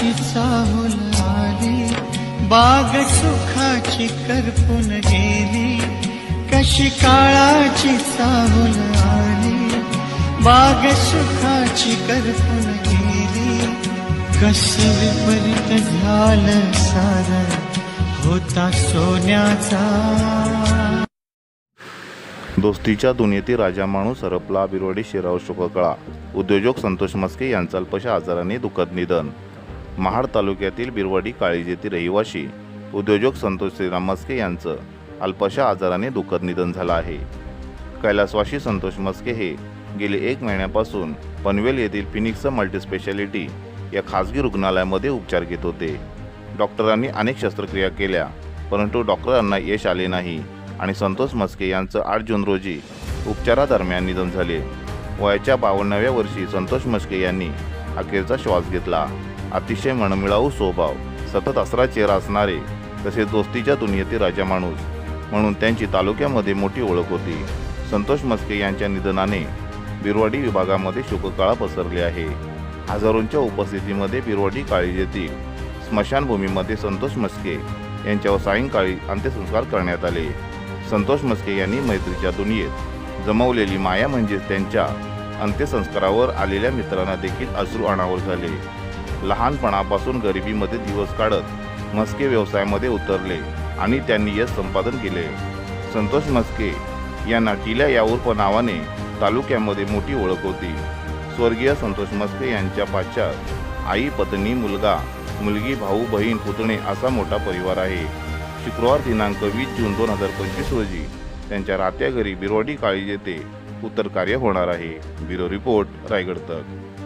काळाची चाहूल आली बाग सुखाची करपून गेली. कशी काळाची चाहूल आली बाग सुखाची करपून गेली. कस विपरीत झालं सार होता सोन्याचा. दोस्तीच्या दुनियेतील राजा माणूस हरपला बिरोडी शिराव शोककळा उद्योजक संतोष मस्के यांचं अल्पशा आजाराने दुःखद निधन. महाड तालुक्यातील बिरवाडी काळीज येथील रहिवाशी उद्योजक संतोष श्रीराम मस्के यांचं अल्पशा आजाराने दुःखद निधन झालं आहे. कैलासवाशी संतोष मस्के हे गेले एक महिन्यापासून पनवेल येथील फिनिक्स मल्टीस्पेशालिटी या खासगी रुग्णालयामध्ये उपचार घेत होते. डॉक्टरांनी अनेक शस्त्रक्रिया केल्या परंतु डॉक्टरांना यश आले नाही आणि संतोष मस्के यांचं आठ जून रोजी उपचारादरम्यान निधन झाले. वयाच्या बावन्नाव्या वर्षी संतोष मस्के यांनी अखेरचा श्वास घेतला. अतिशय मनमिळाऊ स्वभाव सतत असरा चेहरा असणारे तसेच दोस्तीच्या दुनियेतील राजा माणूस म्हणून त्यांची तालुक्यामध्ये मोठी ओळख होती. संतोष मस्के यांच्या निधनाने बिरवाडी विभागामध्ये शोककळा पसरली आहे. हजारोंच्या उपस्थितीमध्ये बिरवाडी काळी येथील स्मशानभूमीमध्ये संतोष मस्के यांच्यावर सायंकाळी अंत्यसंस्कार करण्यात आले. संतोष मस्के यांनी मैत्रीच्या दुनियेत जमवलेली माया म्हणजेच त्यांच्या अंत्यसंस्कारावर आलेल्या मित्रांना देखील अश्रू अनावर झाले. लहानपणापासून गरिबीमध्ये दिवस काढत मस्के व्यवसायामध्ये उतरले आणि त्यांनी यश संपादन केले. संतोष मस्के यांना टिल्या या उर्फ नावाने तालुक्यामध्ये मोठी ओळख होती. स्वर्गीय संतोष मस्के यांच्या पाश्चात आई पत्नी मुलगा मुलगी भाऊ बहीण पुतणे असा मोठा परिवार आहे. शुक्रवार दिनांक वीस जून दोन हजार पंचवीस रोजी त्यांच्या राहत्या घरी बिरवाडी काळी येथे उत्तर कार्य होणार आहे. ब्युरो रिपोर्ट रायगड तक.